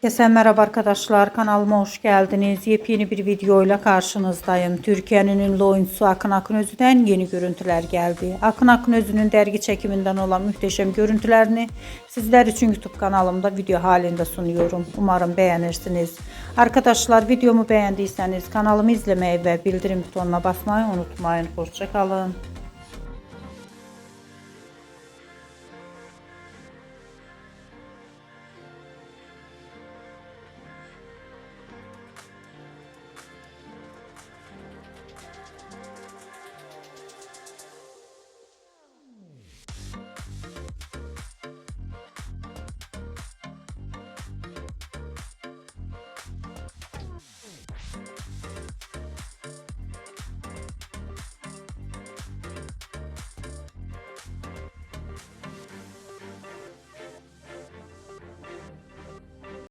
Herkese merhaba arkadaşlar kanalıma hoş geldiniz. Yepyeni bir videoyla karşınızdayım. Türkiye'nin ünlü oyuncusu Akın Akınözü'den yeni görüntüler geldi. Akın Akınözü'nün dergi çekiminden olan muhteşem görüntülerini sizler için YouTube kanalımda video halinde sunuyorum. Umarım beğenirsiniz. Arkadaşlar videomu beğendiyseniz kanalımı izlemeyi ve bildirim butonuna basmayı unutmayın. Hoşçakalın.